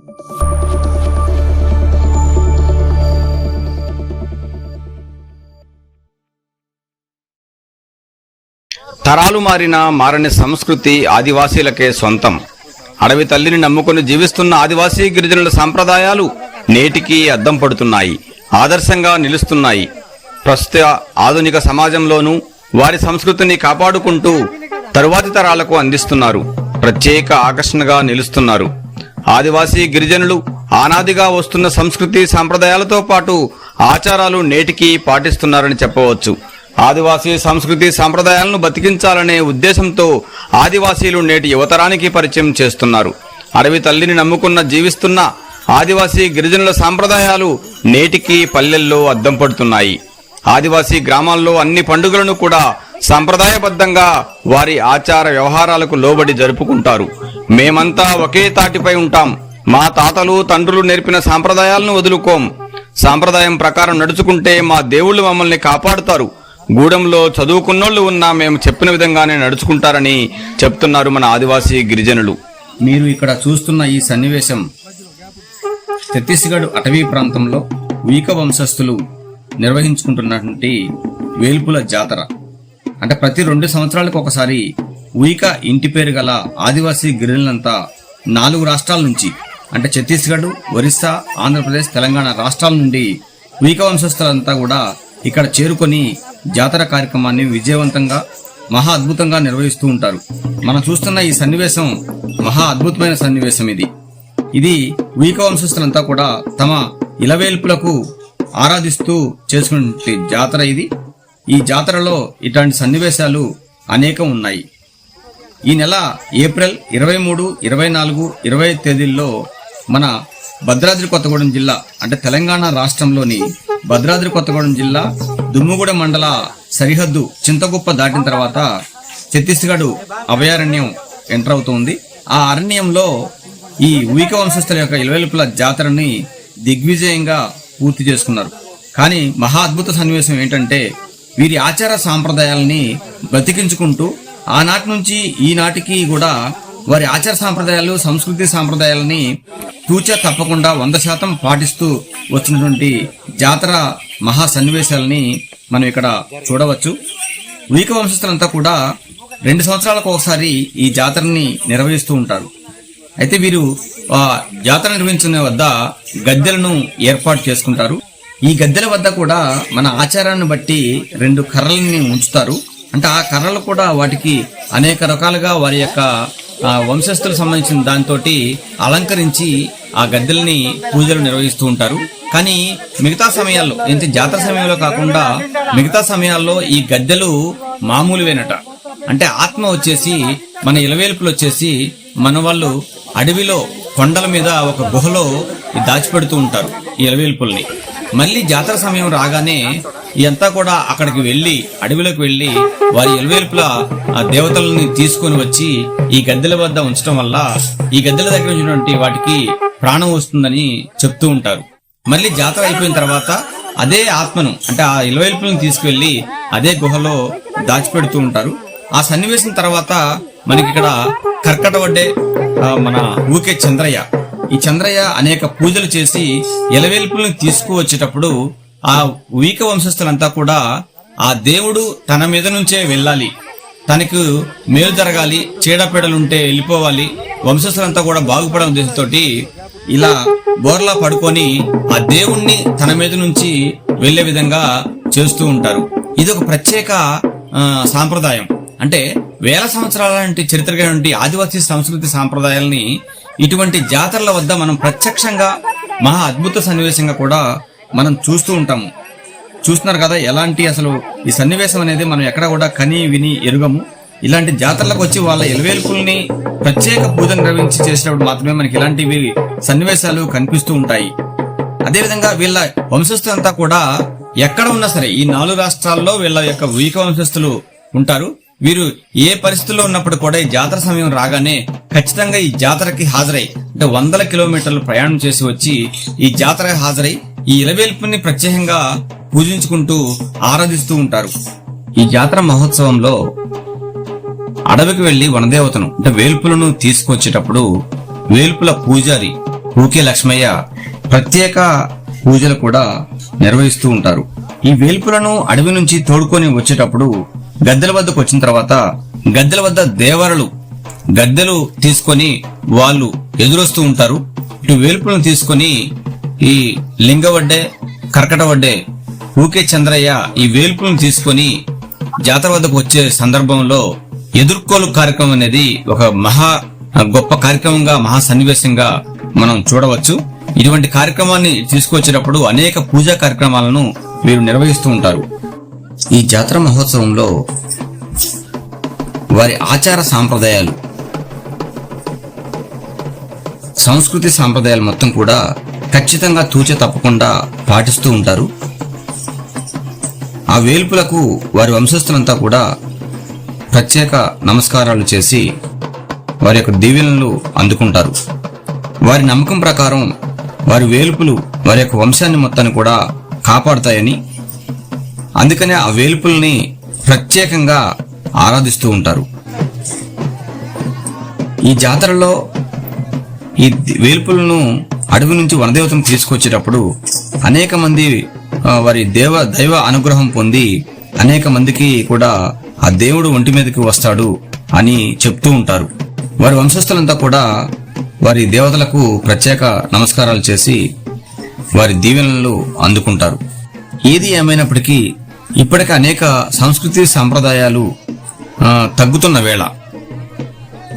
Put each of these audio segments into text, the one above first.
తరాలు మారిన మారని సంస్కృతి ఆదివాసీలకే సొంతం. అడవి తల్లిని నమ్ముకుని జీవిస్తున్న ఆదివాసీ గిరిజనుల సాంప్రదాయాలు నేటికి అద్దం పడుతున్నాయి ఆదర్శంగా నిలుస్తున్నాయి. ప్రస్తుత ఆధునిక సమాజంలోనూ వారి సంస్కృతిని కాపాడుకుంటూ తరువాతి తరాలకు అందిస్తున్నారు. ప్రత్యేక ఆకర్షణగా నిలుస్తున్నారు. ఆదివాసీ గిరిజనులు ఆనాదిగా వస్తున్న సంస్కృతి సాంప్రదాయాలతో పాటు ఆచారాలు నేటికి పాటిస్తున్నారని చెప్పవచ్చు. ఆదివాసీ సంస్కృతి సాంప్రదాయాలను బతికించాలనే ఉద్దేశంతో ఆదివాసీలు నేటి యువతరానికి పరిచయం చేస్తున్నారు. అడవి తల్లిని నమ్ముకున్న జీవిస్తున్న ఆదివాసీ గిరిజనుల సాంప్రదాయాలు నేటికి పల్లెల్లో అద్దం పడుతున్నాయి. ఆదివాసీ గ్రామాల్లో అన్ని పండుగలను కూడా సంప్రదాయబద్ధంగా వారి ఆచార వ్యవహారాలకు లోబడి జరుపుకుంటారు. మేమంతా ఒకే తాటిపై ఉంటాం. మా తాతలు తండ్రులు నేర్పిన సాంప్రదాయాలను వదులుకోం. సాంప్రదాయం ప్రకారం నడుచుకుంటే మా దేవుళ్ళు మమ్మల్ని కాపాడుతారు. గూడెంలో చదువుకున్నోళ్ళు ఉన్నా మేము చెప్పిన విధంగానే నడుచుకుంటారని చెప్తున్నారు మన ఆదివాసీ గిరిజనులు. మీరు ఇక్కడ చూస్తున్న ఈ సన్నివేశం ఛత్తీస్గఢ్ అటవీ ప్రాంతంలో వీక వంశస్థులు నిర్వహించుకుంటున్నటువంటి వేల్పుల జాతర. అంటే ప్రతి రెండు సంవత్సరాలకు ఒకసారి ఉయిక ఇంటి పేరు గల ఆదివాసీ గిరిజనులంతా నాలుగు రాష్ట్రాల నుంచి అంటే ఛత్తీస్గఢ్ ఒరిస్సా ఆంధ్రప్రదేశ్ తెలంగాణ రాష్ట్రాల నుండి ఉయిక వంశస్థులంతా కూడా ఇక్కడ చేరుకొని జాతర కార్యక్రమాన్ని విజయవంతంగా మహా అద్భుతంగా నిర్వహిస్తూ ఉంటారు. మనం చూస్తున్న ఈ సన్నివేశం మహా అద్భుతమైన సన్నివేశం ఇది. ఇది వీక వంశస్థులంతా కూడా తమ ఇలవేల్పులకు ఆరాధిస్తూ చేసుకునే జాతర ఇది. ఈ జాతరలో ఇట్లాంటి సన్నివేశాలు అనేకం ఉన్నాయి. ఈ నెల ఏప్రిల్ ఇరవై మూడు ఇరవై నాలుగు ఇరవై తేదీల్లో మన భద్రాద్రి కొత్తగూడెం జిల్లా అంటే తెలంగాణ రాష్ట్రంలోని భద్రాద్రి కొత్తగూడెం జిల్లా దుమ్ముగూడెం మండల సరిహద్దు చింతగుప్ప దాటిన తర్వాత ఛత్తీస్గఢ్ అభయారణ్యం ఎంటర్ అవుతుంది. ఆ అరణ్యంలో ఈ ఉయిక వంశస్థుల యొక్క ఇలవెలుపుల జాతరని దిగ్విజయంగా పూర్తి చేసుకున్నారు. కానీ మహా అద్భుత సన్నివేశం ఏంటంటే వీరి ఆచార సాంప్రదాయాలని బ్రతికించుకుంటూ ఆనాటి నుంచి ఈనాటికి కూడా వారి ఆచార సాంప్రదాయాలు సంస్కృతి సాంప్రదాయాలని తూచా తప్పకుండా వంద శాతం పాటిస్తూ వచ్చినటువంటి జాతర మహా సన్నివేశాలని మనం ఇక్కడ చూడవచ్చు. వీక వంశస్థులంతా కూడా రెండు సంవత్సరాలకు ఒకసారి ఈ జాతరని నిర్వహిస్తూ ఉంటారు. అయితే వీరు ఆ జాతర నిర్వహించిన వద్ద గద్దెలను ఏర్పాటు చేసుకుంటారు. ఈ గద్దెల వద్ద కూడా మన ఆచారాన్ని బట్టి రెండు కర్రలని ఉంచుతారు. అంటే ఆ కర్రలు కూడా వాటికి అనేక రకాలుగా వారి యొక్క వంశస్థులకు సంబంధించిన దాంతో అలంకరించి ఆ గద్దెల్ని పూజలు నిర్వహిస్తూ ఉంటారు. కానీ మిగతా సమయాల్లో ఏంటి జాతర సమయంలో కాకుండా మిగతా సమయాల్లో ఈ గద్దెలు మామూలువేనట. అంటే ఆత్మ వచ్చేసి మన ఇలవేల్పులు వచ్చేసి మన వాళ్ళు అడవిలో కొండల మీద ఒక గుహలో దాచిపెడుతూ ఉంటారు ఈ ఇలవేల్పుల్ని. మళ్ళీ జాతర సమయం రాగానే ఇదంతా కూడా అక్కడికి వెళ్ళి అడవిలోకి వెళ్ళి వారి ఎలువేల్పుల ఆ దేవతలని తీసుకొని వచ్చి ఈ గద్దెల వద్ద ఉంచడం వల్ల ఈ గద్దెల దగ్గర ఉన్నటువంటి వాటికి ప్రాణం వస్తుందని చెప్తూ ఉంటారు. మళ్ళీ జాతర అయిపోయిన తర్వాత అదే ఆత్మను అంటే ఆ ఇలవేల్పులను తీసుకువెళ్ళి అదే గుహలో దాచిపెడుతూ ఉంటారు. ఆ సన్నివేశం తర్వాత మనకి ఇక్కడ కర్కట వడ్డే మన ఊకే చంద్రయ్య. ఈ చంద్రయ్య అనేక పూజలు చేసి ఎలవేల్పులను తీసుకువచ్చేటప్పుడు ఆ వీక వంశస్థులంతా కూడా ఆ దేవుడు తన మీద నుంచే వెళ్ళాలి. తనకు మేలు జరగాలి చీడపీడలుంటే వెళ్ళిపోవాలి. వంశస్థులంతా కూడా బాగుపడడం ఉద్దేశంతో ఇలా బోర్లా పడుకొని ఆ దేవుణ్ణి తన మీద నుంచి వెళ్ళే విధంగా చేస్తూ ఉంటారు. ఇది ఒక ప్రత్యేక సాంప్రదాయం. అంటే వేల సంవత్సరాల నుండి చరిత్ర ఆదివాసి ఆదివాసీ సంస్కృతి సాంప్రదాయాల్ని ఇటువంటి జాతరల వద్ద మనం ప్రత్యక్షంగా మహా అద్భుత సన్నివేశంగా కూడా మనం చూస్తూ ఉంటాము. చూస్తున్నారు కదా ఎలాంటి అసలు ఈ సన్నివేశం అనేది మనం ఎక్కడ కూడా కని విని ఎరుగము. ఇలాంటి జాతరలకు వచ్చి వాళ్ళ ఎలవేల్పుల్ని ప్రత్యేక పూజ నిర్వహించి చేసినప్పుడు మాత్రమే మనకి ఇలాంటివి సన్నివేశాలు కనిపిస్తూ ఉంటాయి. అదేవిధంగా వీళ్ళ వంశస్థులంతా కూడా ఎక్కడ ఉన్నా సరే ఈ నాలుగు రాష్ట్రాల్లో వీళ్ళ యొక్క వీక వంశస్థులు ఉంటారు. వీరు ఏ పరిస్థితుల్లో ఉన్నప్పుడు కూడా ఈ జాతర సమయం రాగానే ఖచ్చితంగా ఈ జాతరకి హాజరై అంటే వందల కిలోమీటర్లు ప్రయాణం చేసి వచ్చి ఈ జాతర హాజరై ఈ ఇలవేల్పుని ప్రత్యేకంగా పూజించుకుంటూ ఆరాధిస్తూ ఉంటారు. ఈ జాతర మహోత్సవంలో అడవికి వెళ్ళి వనదేవతను అంటే వేల్పులను తీసుకొచ్చేటప్పుడు వేల్పుల పూజారి ఊకే లక్ష్మయ్య ప్రత్యేక పూజలు కూడా నిర్వహిస్తూ ఉంటారు. ఈ వేల్పులను అడవి నుంచి తోడుకొని వచ్చేటప్పుడు గద్దెల వద్దకు వచ్చిన తర్వాత గద్దెల వద్ద దేవరలు గద్దెలు తీసుకొని వాళ్ళు ఎదురొస్తూ ఉంటారు. ఇటు వేల్పులను తీసుకొని ఈ లింగవడ్డే కర్కట వడ్డే ఊకే చంద్రయ్య ఈ వేల్పులను తీసుకొని జాతర వద్దకు వచ్చే సందర్భంలో ఎదుర్కోలు కార్యక్రమం అనేది ఒక మహా గొప్ప కార్యక్రమంగా మహా సన్నివేశంగా మనం చూడవచ్చు. ఇటువంటి కార్యక్రమాన్ని తీసుకొచ్చేటప్పుడు అనేక పూజా కార్యక్రమాలను వీరు నిర్వహిస్తూ ఉంటారు. ఈ జాతర మహోత్సవంలో వారి ఆచార సాంప్రదాయాలు సంస్కృతి సాంప్రదాయాలు మొత్తం కూడా ఖచ్చితంగా తూచ తప్పకుండా పాటిస్తూ ఉంటారు. ఆ వేల్పులకు వారి వంశస్థులంతా కూడా ప్రత్యేక నమస్కారాలు చేసి వారి యొక్క దీవెనలు అందుకుంటారు. వారి నమ్మకం ప్రకారం వారి వేల్పులు వారి యొక్క వంశాన్ని మొత్తాన్ని కూడా కాపాడుతాయని అందుకనే ఆ వేల్పుల్ని ప్రత్యేకంగా ఆరాధిస్తూ ఉంటారు. ఈ జాతరలో ఈ వేలుపులను వేల్పులను అడవి నుంచి వనదేవతను తీసుకొచ్చేటప్పుడు అనేక మంది వారి దేవ దైవ అనుగ్రహం పొంది అనేక మందికి కూడా ఆ దేవుడు ఒంటి మీదకి వస్తాడు అని చెప్తూ ఉంటారు. వారి వంశస్థులంతా కూడా వారి దేవతలకు ప్రత్యేక నమస్కారాలు చేసి వారి దీవెనలు అందుకుంటారు. ఏది ఏమైనప్పటికీ ఇప్పటికీ అనేక సంస్కృతి సాంప్రదాయాలు తగ్గుతున్న వేళ.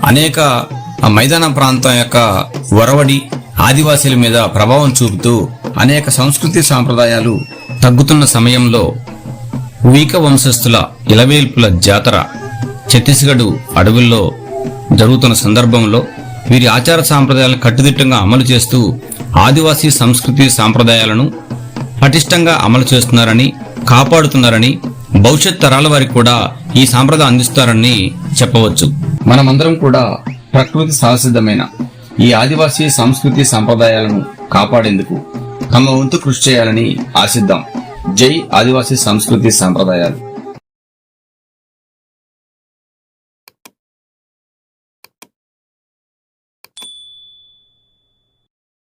అనేక మైదాన ప్రాంతం యొక్క వరవడి ఆదివాసీల మీద ప్రభావం చూపుతూ అనేక సంస్కృతి సాంప్రదాయాలు తగ్గుతున్న సమయంలో వీక వంశస్థుల ఇలవేల్పుల జాతర ఛత్తీస్గఢ్ అడవుల్లో జరుగుతున్న సందర్భంలో వీరి ఆచార సాంప్రదాయాలను కట్టుదిట్టంగా అమలు చేస్తూ ఆదివాసీ సంస్కృతి సాంప్రదాయాలను పటిష్టంగా అమలు చేస్తున్నారని కాపాడుతున్నారని భవిష్యత్ తరాల వారికి కూడా ఈ సాంప్రదాయం అందిస్తారని చెప్పవచ్చు. మనమందరం కూడా ప్రకృతి సహసిద్ధమైన ఈ ఆదివాసీ సంస్కృతి సంప్రదాయాలను కాపాడేందుకు తమ వంతు కృషి చేయాలని ఆశిద్దాం. జై ఆదివాసీ సంస్కృతి సంప్రదాయాలు.